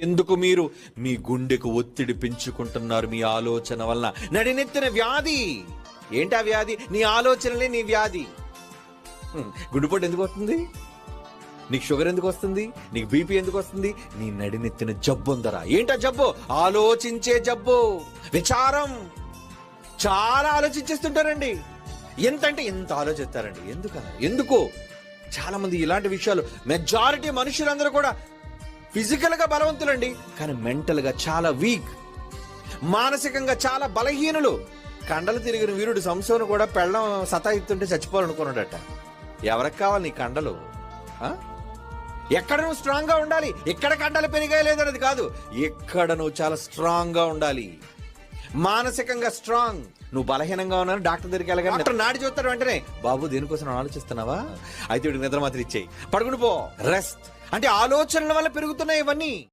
ఎందుకు మీరు మీ గుండెకు ఒత్తిడి పెంచుకుంటున్నారు మీ ఆలోచన వలన? నడినెత్తిన వ్యాధి. ఏంటా వ్యాధి? నీ ఆలోచనలే నీ వ్యాధి. గుండెపోటు ఎందుకు వస్తుంది? నీకు షుగర్ ఎందుకు వస్తుంది? నీకు బీపీ ఎందుకు వస్తుంది? నీ నడినెత్తిన జబ్బు ఉందరా? ఏంటా జబ్బు? ఆలోచించే జబ్బు. విచారం. చాలా ఆలోచించేస్తుంటారండి. ఎంత అంటే ఎంత ఆలోచిస్తారండి? ఎందుకన్నా ఎందుకు? చాలా మంది ఇలాంటి విషయాలు మెజారిటీ మనుషులందరూ కూడా ఫిజికల్గా బలవంతులండి కానీ మెంటల్గా చాలా వీక్ మానసికంగా చాలా బలహీనులు. కండలు తిరిగిన వీరుడు సంశోను కూడా పెళ్ళం సతాయిస్తుంటే చచ్చిపోవాలనుకున్నాడట. ఎవరికి కావాలి నీ కండలు? ఎక్కడ నువ్వు స్ట్రాంగ్గా ఉండాలి? ఎక్కడ కండలు పెరిగాయి లేదనేది కాదు. ఎక్కడ నువ్వు చాలా స్ట్రాంగ్గా ఉండాలి. మానసికంగా స్ట్రాంగ్ నువ్వు బలహీనంగా ఉన్నాను డాక్టర్ దగ్గరికి వెళ్ళగానే డాక్టర్ నాడి చూస్తాడు వెంటనే బాబు దేనికోసం ఆలోచిస్తున్నావా? అయితే వీడికి నిద్ర మాత్రం ఇచ్చేయి. పడుకుని పో. రెస్ట్ అంటే ఆలోచనల వల్ల పెరుగుతున్నాయి ఇవన్నీ.